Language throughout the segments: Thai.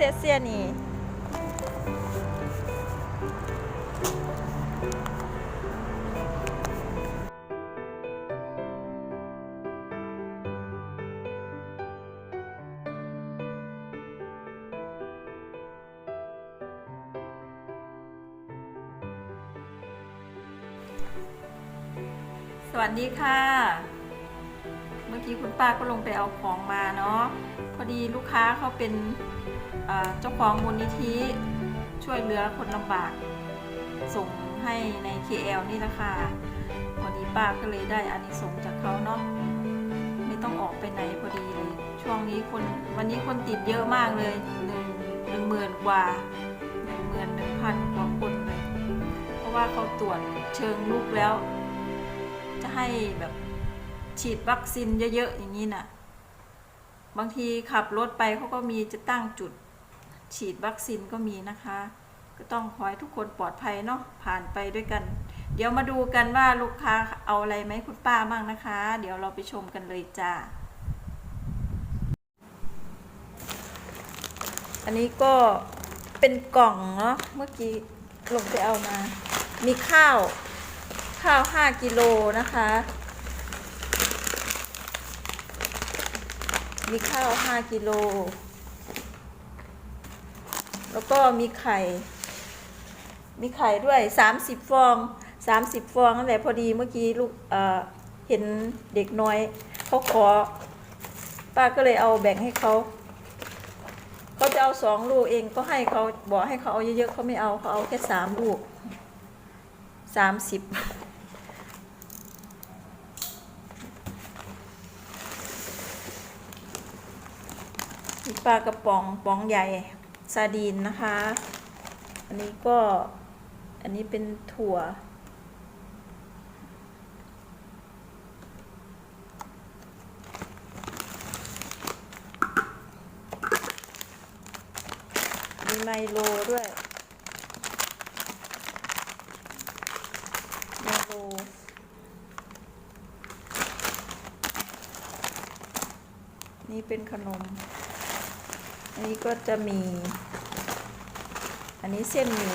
สียเสียนี่สวัสดีค่ะ เมื่อกี้คุณป้าก็ลงไปเอาของมาเนาะพอดีลูกค้าเขาเป็นเจ้าของมูลนิธิช่วยเหลือคนลำบาก ส่งให้ใน KL นี่ละค่ะวันนี้ป้าก็เลยได้อานิสงส์จากเขาเนาะไม่ต้องออกไปไหนพอดีเลย ช่วงนี้คนวันนี้คนติดเยอะมากเลยหนึ่งหนึ่งหมื่นกว่าหนึ่งหมื่นหนึ่งพันกว่าคนเลย เพราะว่าเขาตรวจเชิงลุกแล้ว จะให้แบบ ฉีดวัคซีนเยอะๆอย่างนี้น่ะ บางทีขับรถไปเขาก็มีจะตั้งจุด ฉีดวัคซีนก็มีนะคะ ก็ต้องขอให้ทุกคนปลอดภัยเนาะผ่านไปด้วยกัน เดี๋ยวมาดูกันว่าลูกค้าเอาอะไรไหมคุณป้าบ้างนะคะ เดี๋ยวเราไปชมกันเลยจ้าอันนี้ก็เป็นกล่องเนาะเมื่อกี้ลงไปเอามา มีข้าวข้าว 5 กิโลนะคะ มีข้าว 5 กิโล แล้วก็มีไข่ มีไข่ด้วย 30 ฟอง 30 ฟองนั่นแหละพอดีเมื่อกี้ลูกเอ่อเห็นเด็กน้อยเขาขอ ป้าก็เลยเอาแบ่งให้เขาเขาจะเอาสองลูกเองก็ให้เขาบอกให้เขาเอาเยอะๆเขาไม่เอาเขาเอาแค่สามลูกสามสิบ ปลากระป๋องป๋องใหญ่ซาดีนนะคะ อันนี้ก็อันนี้เป็นถั่ว มีไมโลด้วย ไมโลนี่เป็นขนม อันนี้ก็จะมี อันนี้เส้นหมี่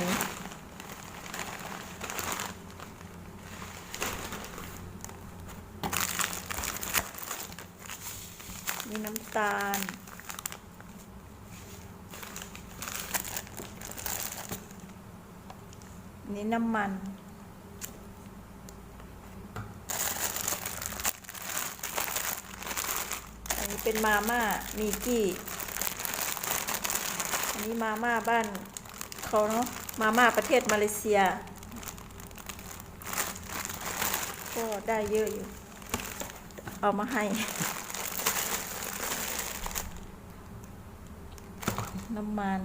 มีน้ำตาลอันนี้น้ำมัน อันนี้เป็นมาม่ามีกี้ นี้มาม่าบ้านเขาเนาะมาม่าประเทศมาเลเซีย ก็ได้เยอะอยู่ เอามาให้ น้ำมัน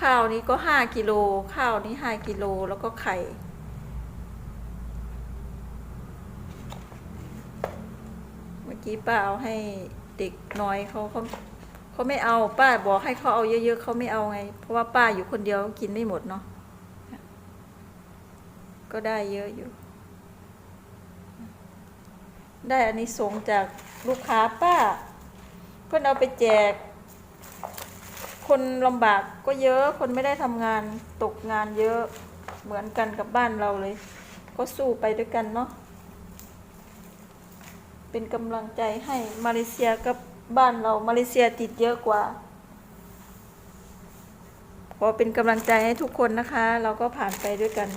ข้าวนี้ก็ห้ากิโล ข้าวนี้ห้ากิโล แล้วก็ไข่ เมื่อ กี้ป้าเอาให้เด็กน้อยเขาเขาเขาไม่เอาป้าบอกให้เขาเอาเยอะๆเขาไม่เอาไง เพราะว่าป้าอยู่คนเดียวกินไม่หมดเนาะก็ได้เยอะอยู่ ได้อันนี้สงจากลูกค้าป้า เพื่อนเอาไปแจก คนลำบากก็เยอะคนไม่ได้ทำงานตกงานเยอะเหมือนกันกับบ้านเราเลย ก็สู้ไปด้วยกันเนาะ เป็นกำลังใจให้มาเลเซียกับบ้านเรามาเลเซียติดเยอะกว่าขอเป็นกำลังใจให้ทุกคนนะคะ เราก็ผ่านไปด้วยกัน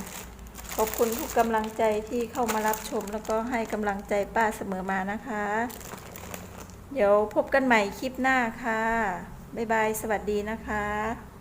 ขอบคุณทุกกำลังใจที่เข้ามารับชม แล้วก็ให้กำลังใจป้าเสมอมานะคะ เดี๋ยวพบกันใหม่คลิปหน้าค่ะ บ๊ายบาย สวัสดีนะคะ